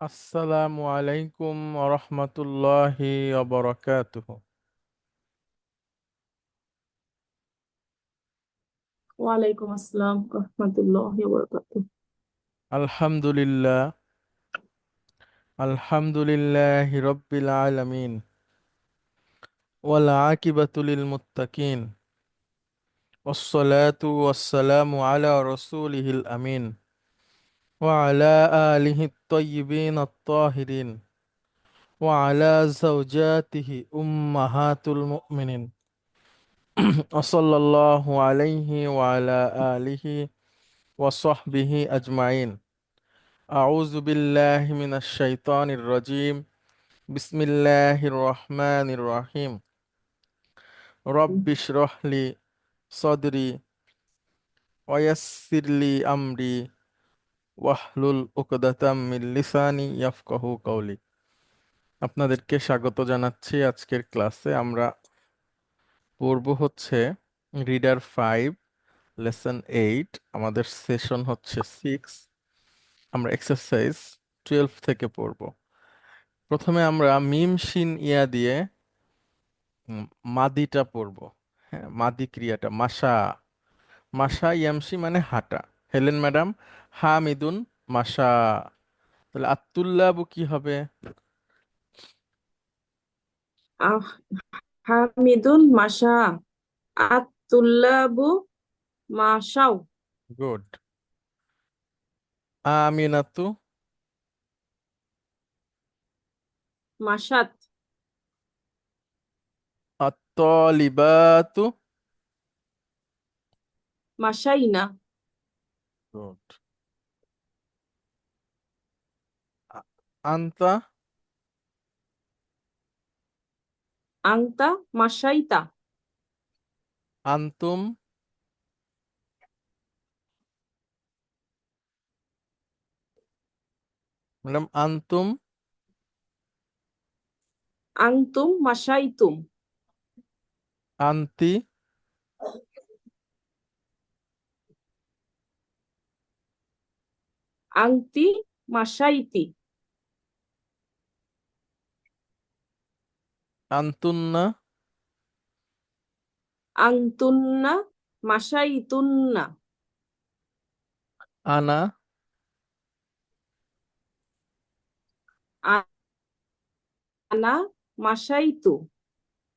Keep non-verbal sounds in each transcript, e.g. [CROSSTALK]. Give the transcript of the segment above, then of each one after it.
আসসালামু আলাইকুম রহমতুল্লাহি ওবরাকাতুহ ওয়ালাইকুম আসসালাম রহমতুল্লাহি ওয়াবারাকাতুহ আলহামদুলিল্লাহ আলহামদুলিল্লাহি রব্বিল আলামিন ওয়াল আকিবাতু লিল মুত্তাকিন والصلاة والسلام على رسوله الأمين وعلى آله الطيبين الطاهرين وعلى زوجاته أمهات المؤمنين. [CLEARS THROAT] وصلى الله عليه وعلى آله وصحبه أجمعين. أعوذ بالله من الشيطان الرجيم. بسم الله الرحمن الرحيم. رب اشرح لي صدري ويسر لي أمري. ওয়াহলুল উকদাতাম মিল্লিসানি ইয়াফকাহু কাউলি আপনাদেরকে স্বাগত জানাচ্ছি আজকের ক্লাসে। আমরা পড়ব হচ্ছে রিডার ফাইভ, লেসন এইট, আমাদের সেশন হচ্ছে সিক্স। আমরা এক্সারসাইজ টুয়েলভ থেকে পড়ব। প্রথমে আমরা মিম শিন ইয়া দিয়ে মাদিটা পড়ব। হ্যাঁ মাদি ক্রিয়াটা মাসা মাসা ইয়ামসি মানে হাঁটা। হেলেন ম্যাডাম হামিদুন মাসা তাহলে আত্তুল্লাবু কি হবে? হামিদুন মাশা আত-তুল্লাবু মাশাও। গুড। আমিনাতু। মাশাত। আত্তলিবাতু। মাশাইনা গুড আন্তা আংতা মাশাইতা আন্তুম ম্যাডাম আন্তুম আংতুম মাশাইতুম আন্তি আংতি মাসাইতি আন্তুন্না আংতুন্না। মাশাইতুন্না আনা। আনা মাশাইতু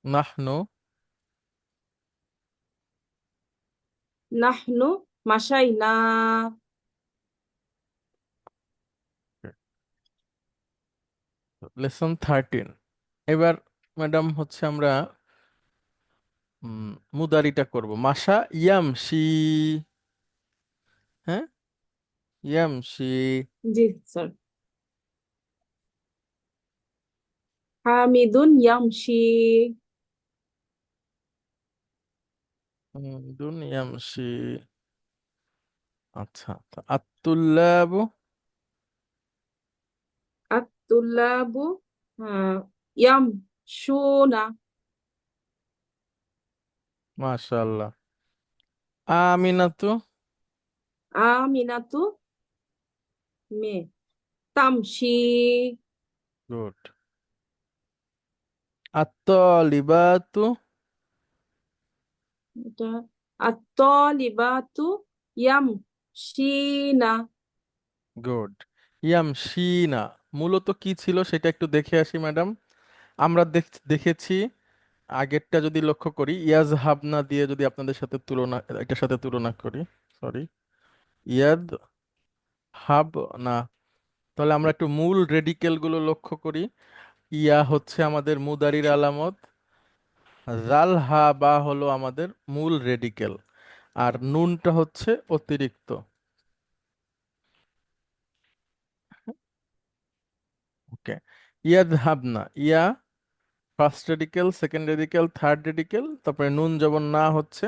নাহনু। নাহনু মাশাইনা লেসন থার্টিন। এবার ম্যাডাম হচ্ছে আমরা মুদারিটা করব। মাশা ইয়ামশি। হ্যাঁ? ইয়ামশি। জি স্যার। হামিদুন ইয়ামশি। দুন ইয়ামশি। আচ্ছা আত্তুল্লাবু আত-তুল্লাবু আহ, ইয়ামশুনা মাশাআল্লাহ আমিনাতু আমিনাতু মে তামশি গুড আত্তলিবাতু এটা আত-তালিবাতু ইয়ামশিনা গুড ইয়ামশিনা মূলত কি ছিল সেটা একটু দেখে আসি, ম্যাডাম। আমরা দেখ- দেখেছি, আগেরটা যদি লক্ষ্য করি, ইয়াজ হাবনা দিয়ে যদি আপনাদের সাথে তুলনা, এটার সাথে তুলনা করি সরি ইয়াদ হাব না তাহলে আমরা একটু মূল রেডিকেলগুলো লক্ষ্য করি। ইয়া হচ্ছে আমাদের মুদারির আলামত, জাল হা বা হলো আমাদের মূল রেডিকেল আর নুনটা হচ্ছে অতিরিক্ত। ওকে। ইয়াদ হাবনা ইয়া first radical second radical third radical তারপরে নুন যখন না হচ্ছে,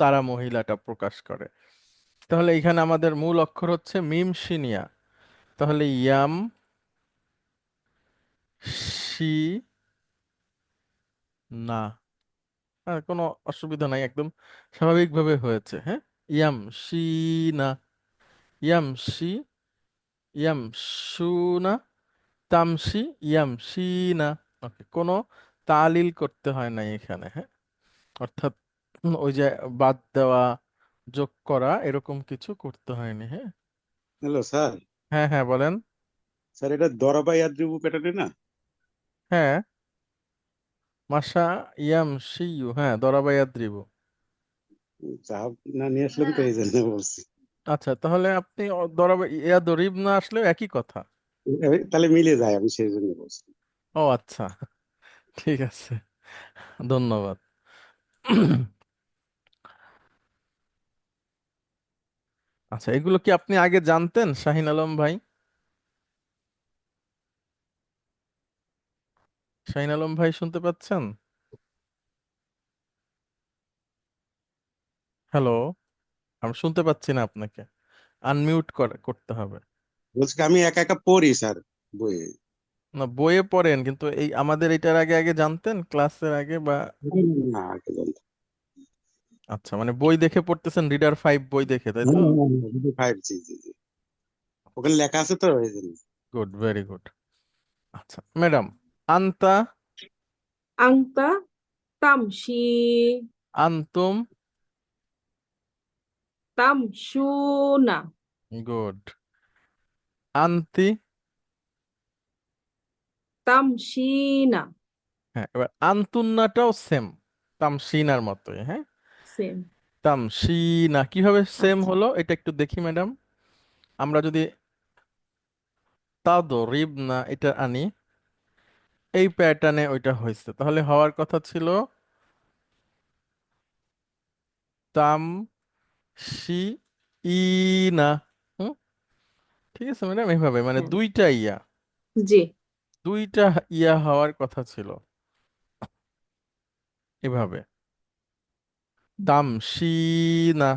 তারা মহিলাটা প্রকাশ করে। তাহলে এখানে আমাদের মূল অক্ষর হচ্ছে মিম শিনিয়া তাহলে ইয়াম শি না। হ্যাঁ কোনো অসুবিধা নাই, একদম স্বাভাবিকভাবে হয়েছে হ্যাঁ? ইয়াম শি না, ইয়াম শি, ইয়াম শু না তামসি ইয়ামসি না। ওকে কোনো তালিল করতে হয় না এখানে হ্যাঁ? অর্থাৎ ওই যে বাদ দেওয়া যোগ করা এরকম কিছু করতে হয়নি হ্যাঁ? Hello sir. হ্যাঁ হ্যাঁ বলেন। স্যার এটা দরাবা ইয়াদ্রিবু প্যাটার্নে না? হ্যাঁ। মাসা ইয়ামসিয়ু হ্যাঁ দরাবা ইয়াদ্রিবু চা না নিয়ে আসলাম তো এই জন্য বলছি। আচ্ছা তাহলে আপনি দরাবা ইয়াদরিব না আসলেও একই কথা। তাহলে মিলে যায়, আমি সেই জন্য বলছি। ও আচ্ছা ঠিক আছে, ধন্যবাদ। আচ্ছা এগুলো কি আপনি আগে জানতেন, শাহিন আলম ভাই? শাহিন আলম ভাই শুনতে পাচ্ছেন? হ্যালো আমি শুনতে পাচ্ছি না আপনাকে। আনমিউট করতে হবে। বলছি আমি একা একা পড়ি স্যার বইয়ে না বইয়ে পড়েন কিন্তু এই আমাদের এটার আগে আগে জানতেন ক্লাসের আগে বা না আগে জানতাম। আচ্ছা মানে বই দেখে পড়তেছেন রিডার ফাইভ বই দেখে তাই তো? ফাইভ জি জি জি। ওখানে লেখা আছে তো জন্য। Good very good. আচ্ছা ম্যাডাম আন্তা? আংতা তামসি। আন্তুম? তামশুনা গুড। আন্তি তামশিনা হ্যাঁ এবার আন্তুন্নাটাও সেম তামসিনার মতোই হ্যাঁ? সেম তামসিনা কীভাবে সেম আচ্ছা হলো? এটা একটু দেখি ম্যাডাম আমরা যদি তাদরিবনা এটা আনি এই প্যাটার্নে ওইটা হয়েছে। তাহলে হওয়ার কথা ছিল তাম সি ইনা হুম ঠিক আছে ম্যাডাম এইভাবে মানে হ্যাঁ দুইটা ইয়া। জি। দুইটা ইয়া হওয়ার কথা ছিল। এভাবে। তামসিনা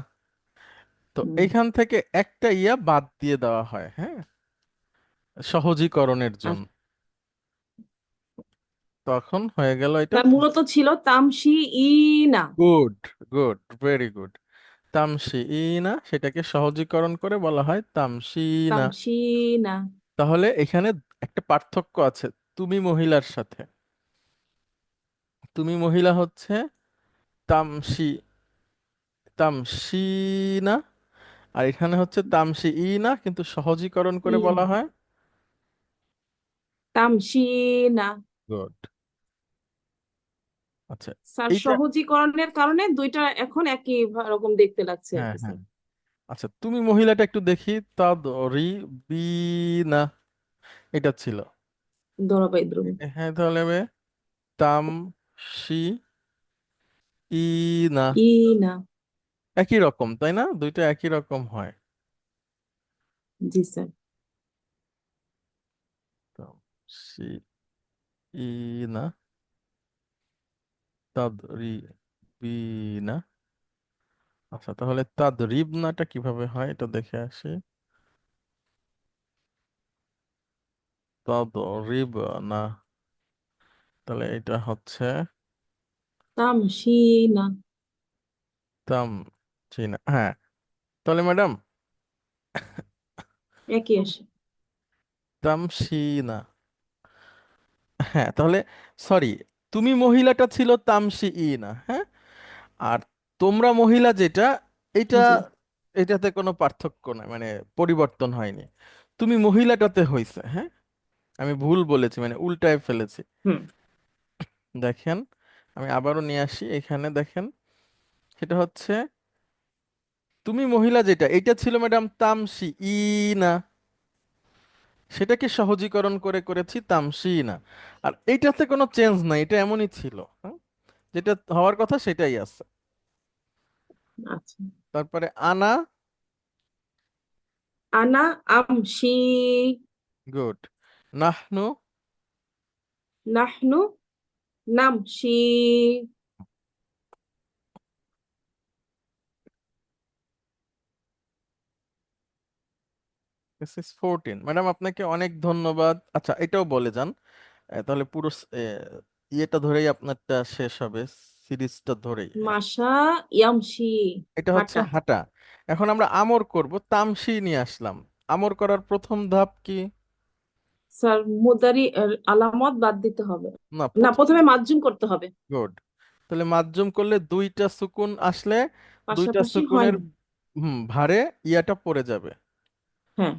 তো হুম। এইখান থেকে একটা ইয়া বাদ দিয়ে দেওয়া হয় হ্যাঁ? সহজীকরণের জন্য। আচ্ছা তখন হয়ে গেল এটা। তার মূলত ছিল তামশি ইনা গুড গুড ভেরি গুড। তামসিনা সেটাকে সহজীকরণ করে বলা হয় তামসিনা। তামশিনা তাহলে এখানে একটা পার্থক্য আছে তুমি মহিলার সাথে। তুমি মহিলা হচ্ছে তামসি তামসিনা আর এখানে হচ্ছে তামসি ইনা কিন্তু সহজীকরণ করে বলা ইনা হয় তামশিনা গুড আচ্ছা স্যার এইটা সহজীকরণের কারণে দুইটা এখন একই রকম দেখতে লাগছে আর হ্যাঁ কি হ্যাঁ। আচ্ছা তুমি মহিলাটা একটু দেখি তাদরিবিনা এটা ছিল। দ্রবী হ্যাঁ তাহলে হবে তামসি ইনা ইনা একই রকম তাই না? দুইটা একই রকম হয়। জি স্যার। তামসি ইনা তাদরিবিনা? আচ্ছা তাহলে তাদরিবনাটা কীভাবে হয় এটা দেখে আসি। তাদরিবনা তাহলে এটা হচ্ছে তামশিনা হ্যাঁ। তাহলে ম্যাডাম একই আসে। তামসিনা হ্যাঁ তাহলে সরি তুমি মহিলাটা ছিল তামসি ইনা হ্যাঁ? আর তোমরা মহিলা যেটা এটা জি। এটাতে কোনো পার্থক্য নাই মানে পরিবর্তন হয়নি। তুমি মহিলাটাতে হয়েছে হ্যাঁ? আমি ভুল বলেছি মানে উল্টায় ফেলেছি। হুম। দেখেন আমি আবারও নিয়ে আসি এখানে দেখেন সেটা হচ্ছে তুমি মহিলা যেটা এটা ছিল ম্যাডাম তামসি ইনা সেটাকে সহজীকরণ করে করেছি তামসিনা। আর এইটাতে কোনো চেঞ্জ নাই এটা এমনই ছিল হ্যাঁ? যেটা হওয়ার কথা সেটাই আছে। আচ্ছা। তারপরে আনা? আনা আমশি গুড নাহনু? নাহনু নামশি ফোরটিন ম্যাডাম আপনাকে অনেক ধন্যবাদ। আচ্ছা এটাও বলে যান। আহ, তাহলে পুরো স- এ, ইয়েটা ধরেই আপনারটা শেষ হবে সিরিজটা ধরেই। মাশা ইয়ামশি। এটা হচ্ছে হাঁটা। হাঁটা। এখন আমরা আমর করব তামসি নিয়ে আসলাম। আমর করার প্রথম ধাপ কি? স্যার মুদারি এর আলামত বাদ দিতে হবে। না না প্রথম। প্রথমে মাজ্জুম করতে হবে। গুড। তাহলে মাজ্জুম করলে দুইটা সুকুন আসলে দুইটা পাশাপাশি সুকুনের হুম ভারে ইয়াটা পড়ে যাবে। হ্যাঁ।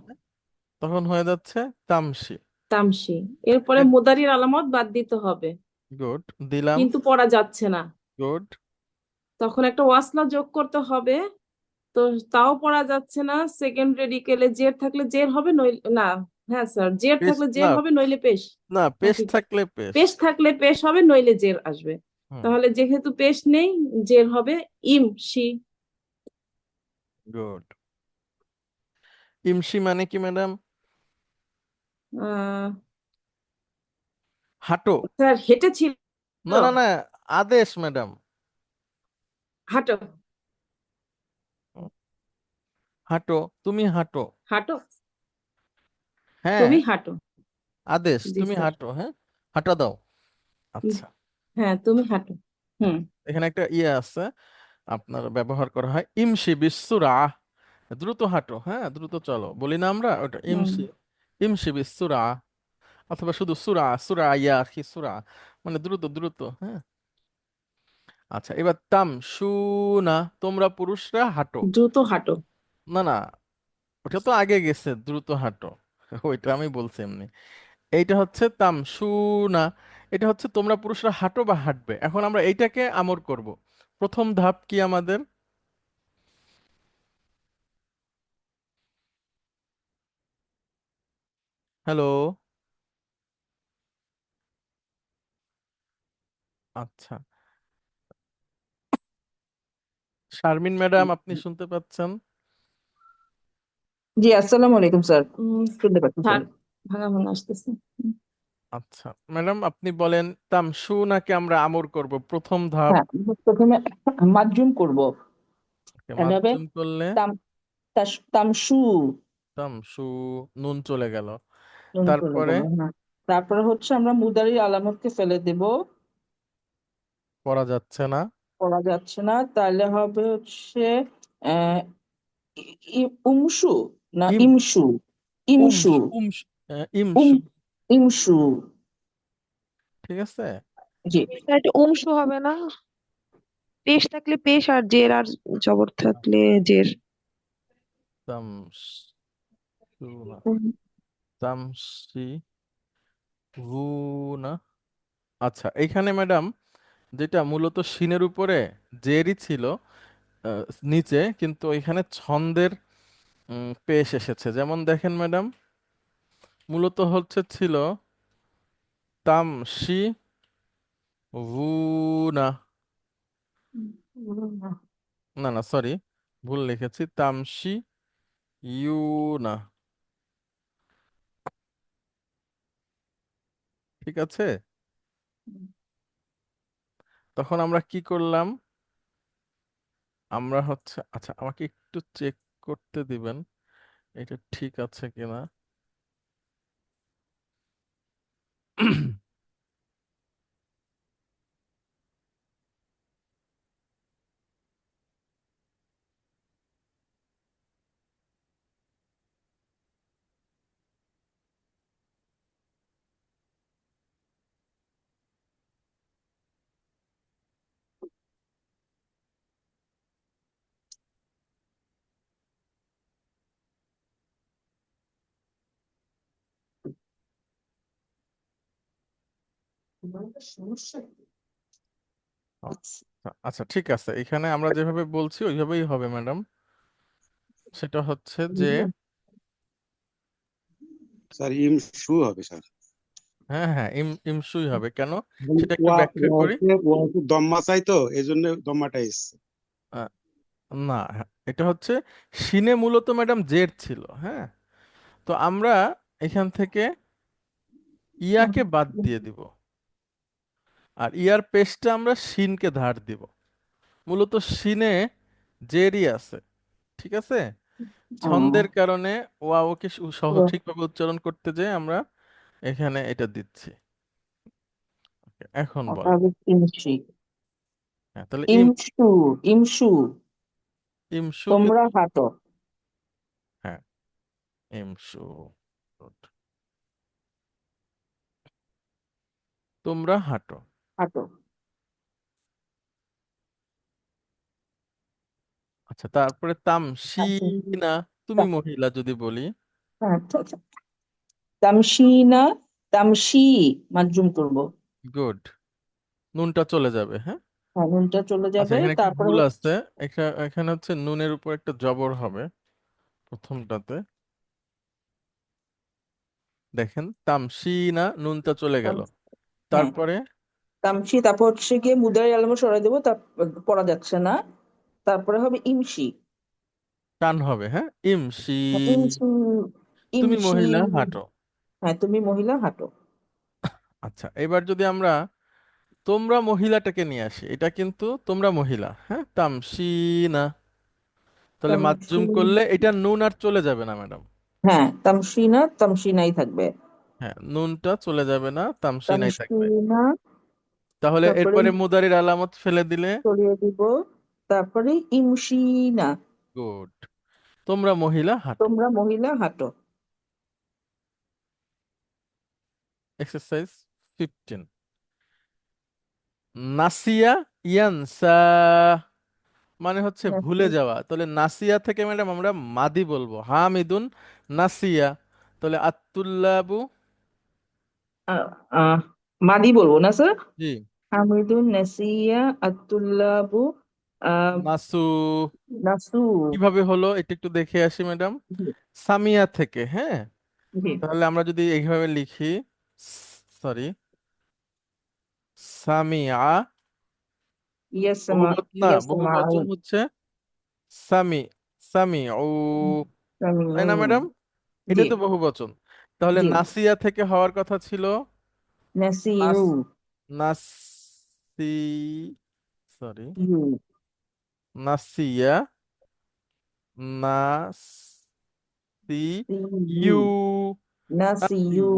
তখন হয়ে যাচ্ছে তামসি। তামসি। এরপরে মুদারির আলামত বাদ দিতে হবে। গুড দিলাম। কিন্তু পড়া যাচ্ছে না। গুড। তখন একটা ওয়াসলা যোগ করতে হবে। তো তাও পড়া যাচ্ছে না। সেকেন্ড রেডিকেলে জের থাকলে জের হবে নইলে না হ্যাঁ স্যার জের পেশ থাকলে জের না। হবে নইলে পেশ। না পেশ। থাকলে পেশ। পেশ থাকলে পেশ হবে নইলে জের আসবে। হুম। তাহলে যেহেতু পেশ নেই জের হবে ইম শি। গুড। ইমসি মানে কি ম্যাডাম? আহ হাঁটো। স্যার হেঁটেছিল না না না আদেশ ম্যাডাম। হাঁটো। হাঁটো তুমি হাঁটো। হাঁটো। হ্যাঁ। তুমি হাঁটো। আদেশ জি তুমি স্যার। হাঁটো হ্যাঁ? হাঁটা দাও। আচ্ছা। হ্যাঁ তুমি হাঁটো। হুম। এখানে একটা ইয়ে আছে আপনার ব্যবহার করা হয় ইমসি বিসুরা দ্রুত হাঁটো হ্যাঁ দ্রুত চলো। বলি না আমরা? ওটা হুম ইমসি ইমসি বিসুরা অথবা শুধু সুরা সুরা ইয়া আখি সুরা। মানে দ্রুত দ্রুত হ্যাঁ। আচ্ছা এবার তামশুনা তোমরা পুরুষরা হাঁটো। দ্রুত হাঁটো। না না ওটা তো আগে গেছে দ্রুত হাঁটো। [LAUGHS] ওইটা আমি বলছি এমনি। এইটা হচ্ছে তামশুনা এটা হচ্ছে তোমরা পুরুষরা হাঁটো বা হাঁটবে। এখন আমরা এইটাকে আমর করব। প্রথম ধাপ কি আমাদের? হ্যালো? আচ্ছা। শারমিন ম্যাডাম আপনি শুনতে পাচ্ছেন? জি আসসালামু আলাইকুম স্যার। উম, শুনতে পাচ্ছি স্যার। ভাঙা ভাঙা আসতেছে। হুম। আচ্ছা। ম্যাডাম আপনি বলেন তামশুনাকে আমরা আমর করব? প্রথম ধাপ। হ্যাঁ প্রথমে [LAUGHS] মাজ্জুম করব। তাহলে হবে মাজ্জুম করলে? তাম তাস তামসু। তামশু নুন চলে গেল। তারপরে? হ্যাঁ। তারপরে হচ্ছে আমরা মুদারি আলামতকে ফেলে দেব। পড়া যাচ্ছে না। পড়া যাচ্ছে না। তাহলে হবে হচ্ছে আহ ই- ই- উমসু না ইম ইমসু? ইমসু। আহ, উম ইমশু ইমসু। ঠিক আছে? জি। অংশ হবে না। পেশ থাকলে পেশ আর জের আর জবর থাকলে জের। তামসি গুনা আচ্ছা এইখানে ম্যাডাম যেটা মূলত শিনের উপরে জেরই ছিল আহ, নিচে কিন্তু এখানে ছন্দের উম, পেশ এসেছে। যেমন দেখেন ম্যাডাম মূলত হচ্ছে ছিল তামসি গুনা না না সরি ভুল লিখেছি। তামসি ইউনা। ঠিক আছে? তখন আমরা কি করলাম? আমরা হচ্ছে আচ্ছা আমাকে একটু চেক করতে দিবেন এটা ঠিক আছে কিনা? আচ্ছা আচ্ছা, ঠিক আছে। এখানে আমরা যেভাবে বলছি ওইভাবেই হবে ম্যাডাম। সেটা হচ্ছে যে স্যার ইম শু হবে স্যার। হ্যাঁ হ্যাঁ ইম ইমসুই হবে। কেন? সেটা একটু ব্যাখ্যা করি। দম্মা চাই তো এই জন্য দম্মাটা এসছে। না হ্যাঁ, এটা হচ্ছে শিনে মূলত ম্যাডাম জের ছিল হ্যাঁ? তো আমরা এখান থেকে ইয়াকে বাদ দিয়ে দিব। আর ইয়ার পেশটা আমরা শিনকে ধার দিব। মূলত শিনে জেরই আছে ঠিক আছে? ছন্দের কারণে ওয়াওকে সু- সহ ঠিকভাবে উচ্চারণ করতে যেয়ে আমরা এখানে এটা দিচ্ছি। এখন বল। হ্যাঁ তাহলে ইম ইমসু ইমসু। ইমসু তোমরা হাঁটো। হ্যাঁ Good. তোমরা হাঁটো। হাঁটো আচ্ছা তারপরে তামশিনা তুমি মহিলা যদি বলি। আচ্ছা আচ্ছা তামশি মাজুম করব। গুড। নুনটা চলে যাবে হ্যাঁ? হ্যাঁ নুনটা চলে আচ্ছা যাবে। এখানে একটু তারপরে ভুল হচ্ছে- আছে। এখা- এখানে হচ্ছে নুনের উপর একটা জবর হবে প্রথমটাতে। দেখেন তামশিনা নুনটা চলে গেল। হ্যাঁ। তারপরে? তামশি তারপর হচ্ছে গিয়ে মুদারি আলম সরাই দেবো তার পড়া যাচ্ছে না। তারপরে হবে ইমশি। টান হবে হ্যাঁ? ইমশি। তুমি মহিলা হাঁটো। হ্যাঁ তুমি মহিলা হাঁটো। আচ্ছা এবার যদি আমরা তোমরা মহিলাটাকে নিয়ে আসি এটা কিন্তু তোমরা মহিলা হ্যাঁ? তামসি না। তাহলে তামশি করলে এটা নুন আর চলে যাবে না ম্যাডাম। হ্যাঁ তামশিনা তামশিনাই থাকবে। হ্যাঁ নুনটা চলে যাবে না তামশিনাই থাকবে। তামশিনা তাহলে তারপরে এরপরে মুদারির আলামত ফেলে দিলে? সরিয়ে দিব। তারপরে ইমশিনা। গুড। তোমরা মহিলা হাঁটো। তোমরা মহিলা হাঁটো। Exercise fifteen. নাসিয়া ইয়ানসা মানে হচ্ছে ভুলে যাওয়া। তাহলে নাসিয়া থেকে ম্যাডাম আমরা মাদি বলব। হামিদুন নাসিয়া। তাহলে আত্তুল্লাবু মাদি বলব না স্যার? জি। হামিদুন নাসিয়া আতুল্লাবু নাসু নাসু কীভাবে হলো? এটা একটু দেখে আসি ম্যাডাম সামিয়া থেকে হ্যাঁ? তাহলে আমরা যদি এইভাবে লিখি সরি সামিয়া ইয়াসমা না বহুবচন হচ্ছে সামি সামি ও তাই না ম্যাডাম জি। এটাই তো বহুবচন। তাহলে নাসিয়া থেকে হওয়ার কথা ছিল? নাসিউ। নাস নাসি সরি নাসিয়া নাসি ইউ নাসিউ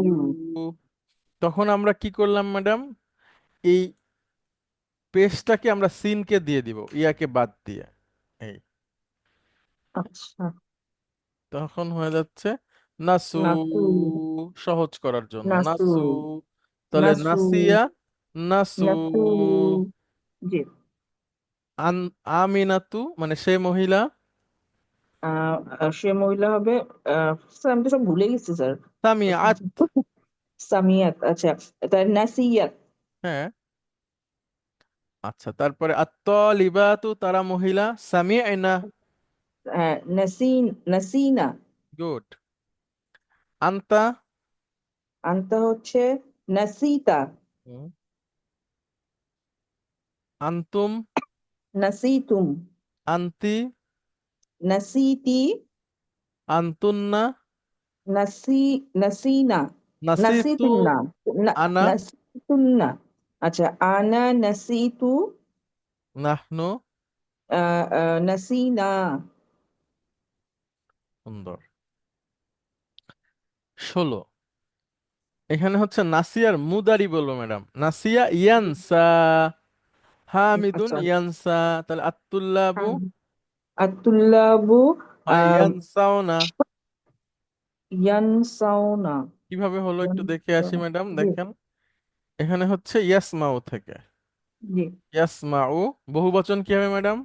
তখন আমরা কি করলাম ম্যাডাম এই পেশটাকে আমরা সিনকে দিয়ে দিব ইয়াকে বাদ দিয়ে। এই। আচ্ছা। তখন হয়ে যাচ্ছে নাসু। নাসু। সহজ করার জন্য। নাসু। নাসু। তাহলে নাসু। নাসিয়া নাসু জি। আন আমিনাতু মানে সে মহিলা? আহ, সে মহিলা হবে স্যার আমি তো সব ভুলে গেছি স্যার। সামিআত [LAUGHS] সামিয়াত আচ্ছা তার নাসিয়াত। হ্যাঁ। আচ্ছা তারপরে আত্তালিবাতু তারা মহিলা সামিআনা আহ, নাসিন নাসিনা। গুড। আন্তা? আনতা হচ্ছে নাসিতা। হুম, আন্তুম নাসিতুম আন্তি নাসিতি আন্তুন্না নাসি নাসিনা নাসিতু নাসিতুন্না না- আনা নাসিতুন্না আচ্ছা আনা নাসিতু নাহনু নাসিনা সুন্দর ষোলো এখানে হচ্ছে নাসিয়ার মুদারি বলব ম্যাডাম। নাসিয়া ইয়ানসা। হামিদুন আচ্ছা ইয়ানসা তাহলে আত্তুল্লাবু আতুল্লাবু আহ, ইয়ানসাওনা ইয়ানসাউনা কীভাবে হলো একটু দেখে আসি ম্যাডাম জি। দেখেন। এখানে হচ্ছে ইয়াসমাউ থেকে। জি। ইয়াসমাউ বহুবচন কি হবে ম্যাডাম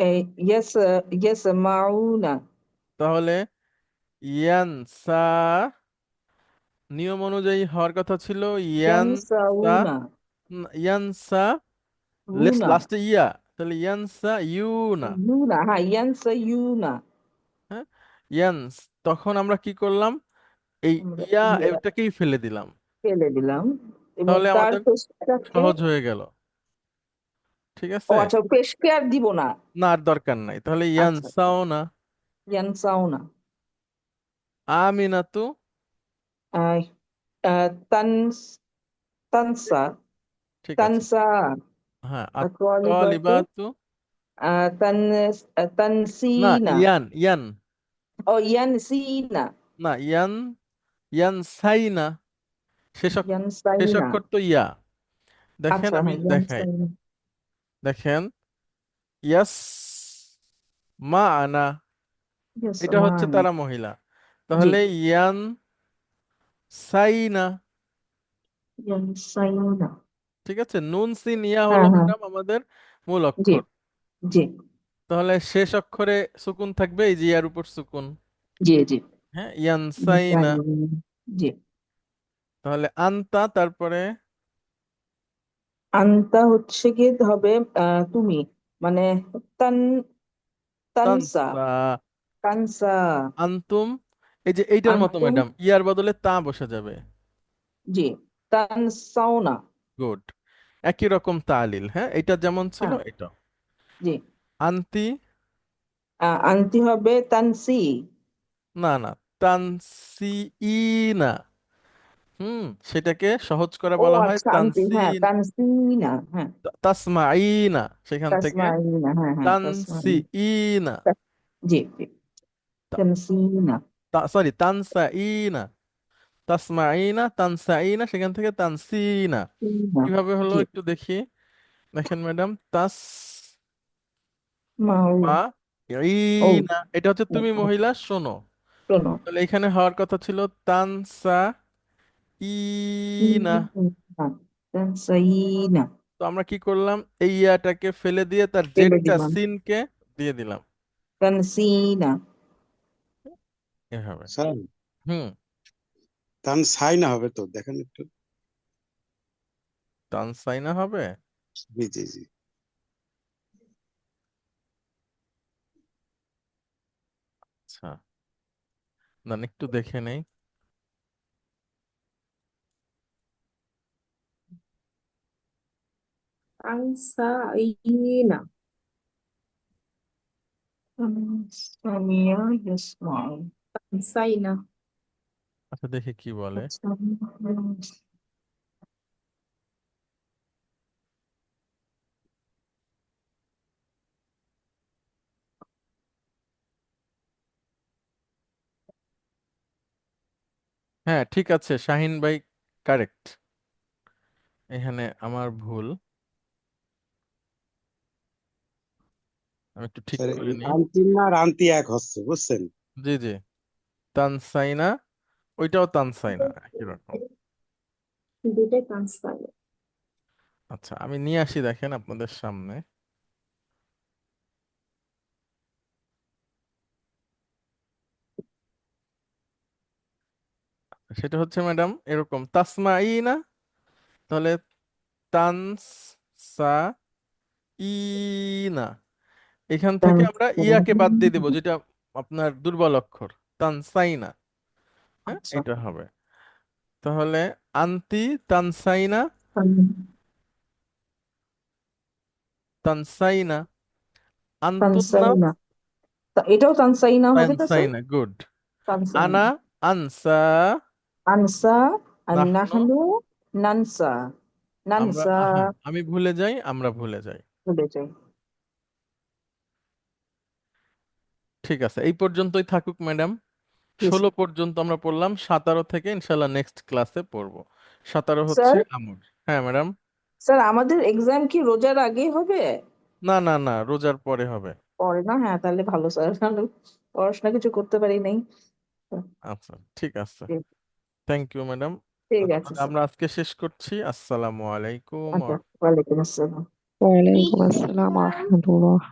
এই ইয়াস ইয়াসমাউনা। তাহলে ইয়ানসা নিয়ম অনুযায়ী হওয়ার কথা ছিল ইয়ানসা ইয়ানসাউনা। ইয়ানসা লাস্টে ইয়া তাহলে ইয়ানসা ইউনা ইউনা হ্যাঁ ইয়ানসাইউনা হ্যাঁ? ইয়ানস তখন আমরা কি করলাম? এই ইয়া এটাকেই ফেলে দিলাম। ফেলে দিলাম। তাহলে আমাদের সহজ হয়ে গেল। ঠিক আছে? আচ্ছা পেশকে আর দিব না। না আর দরকার নাই। তাহলে আচ্ছা ইয়ানসাওনা ইয়ানসাউনা আমিনাতু আহ, আহ, তানস তানসা ঠিক আছে তানসা হ্যাঁ আত্ওয়ালিবাতু আত্তালিবাতু আহ, তানস আহ, না তানসিনা ইয়ান ইয়ান ও ইয়ানসিনা না ইয়ান ইয়ানসাইনা শেষ অক্ষ- শেষ ইয়ানসাইনা অক্ষর তো ইয়া দেখেন আচ্ছা আমি হ্যাঁ দেখাই ইয়ানসাইনা দেখেন ইয়াস মা আনা ইয়েস এটা হচ্ছে মান তারা মহিলা জি তাহলে ইয়ান সাইনা ইয়ানসাইনা ঠিক আছে? নুন সিন ইয়া হ্যাঁ হলো হ্যাঁ ম্যাডাম আমাদের মূল জি অক্ষর। জি। তাহলে শেষ অক্ষরে সুকুন থাকবে এই যে ইয়ার উপর সুকুন। জি জি। হ্যাঁ ইয়ানসাইনা। জি তাহলে আন্তা তারপরে? আন্তা হচ্ছে কি হবে আহ, তুমি। মানে তান তানসা। তানসা। তানসা। আন্তুম? এই যে এইটার মতো আন্তুম। ম্যাডাম। ইয়ার বদলে তা বসে যাবে। জি তানসাওনা। গুড। একই রকম তালিল হ্যাঁ? এটা যেমন ছিল হ্যাঁ এটা। জি। আন্তি? আহ, আন্তি হবে তানসি। না না তানসি না হুম সেটাকে সহজ করে ও বলা হয় আচ্ছা আন্তি হ্যাঁ তানসিন তানসিনা হ্যাঁ। তাসমাইনা সেখান থেকে। তাসমাইনা হ্যাঁ হ্যাঁ তানসি তাসমাইনা না জি জি। তানসিনা সরি তানসাইনা তাসমাইনা তানসাইনা সেখান থেকে তানসিনা। সিনা কীভাবে হলো একটু দেখি। দেখেন ম্যাডাম তাস মাউ মা ইনা এটা হচ্ছে তুমি মহিলা শোনো। শোনো। তাহলে এখানে হওয়ার কথা ছিল তানসা ইনা ইনা তানসাইনা তো আমরা কি করলাম? এই ইয়াটাকে ফেলে দিয়ে তার ফেলে জেডটা দিলাম। সিনকে দিয়ে দিলাম। তানসিনা। এভাবে। স্যার। হুম। তান সাই না হবে তো দেখেন একটু। তানসাইনা হবে? জি জি জি। আচ্ছা। না একটু দেখে নেই। তানসাইনা সামিয়া ইয়াসমাউ তানসাইনা আচ্ছা দেখি কি বলে। হ্যাঁ ঠিক আছে শাহিন ভাই কারেক্ট। এখানে আমার ভুল। আমি একটু ঠিক করে নিই। আর আন্তি এক হচ্ছে বুঝছেন? জি জি। তানসাইনা ওইটাও তানসাইনা একই রকম দুটাই তানসাইনা আচ্ছা আমি নিয়ে আসি দেখেন আপনাদের সামনে। সেটা হচ্ছে ম্যাডাম এরকম তাসমাইনা তাহলে তানসা ইনা এখান থেকে আমরা ইয়াকে বাদ দিয়ে দেবো যেটা আপনার দুর্বল অক্ষর তানসাইনা হ্যাঁ? আচ্ছা। এটা হবে। তাহলে আন্তি তানসাইনা তানসাইনা। এটাও তানসাইনা হবে তানসাইনা গুড আনা আনসা। আনসা আর নাহনু নানসা। নানসা। আমি ভুলে যাই আমরা ভুলে যাই। ভুলে যাই। ঠিক আছে এই পর্যন্তই থাকুক ম্যাডাম ষোলো পর্যন্ত আমরা পড়লাম সাতারো থেকে ইনশাল্লাহ নেক্সট ক্লাসে পড়ব। সতেরো হচ্ছে স্যার আমর হ্যাঁ ম্যাডাম স্যার আমাদের এক্সাম কি রোজার আগে হবে? না না না রোজার পরে হবে। পরে না? হ্যাঁ তাহলে ভালো স্যার পড়াশোনা কিছু করতে পারি নাই। আচ্ছা ঠিক আছে। থ্যাংক ইউ ম্যাডাম ঠিক আছে তাহলে স্যার আমরা আজকে শেষ করছি। আসসালামু আলাইকুম আচ্ছা ওয়ালাইকুম আসসালাম। ওয়ালাইকুম আসসালাম রহমতুল্লাহ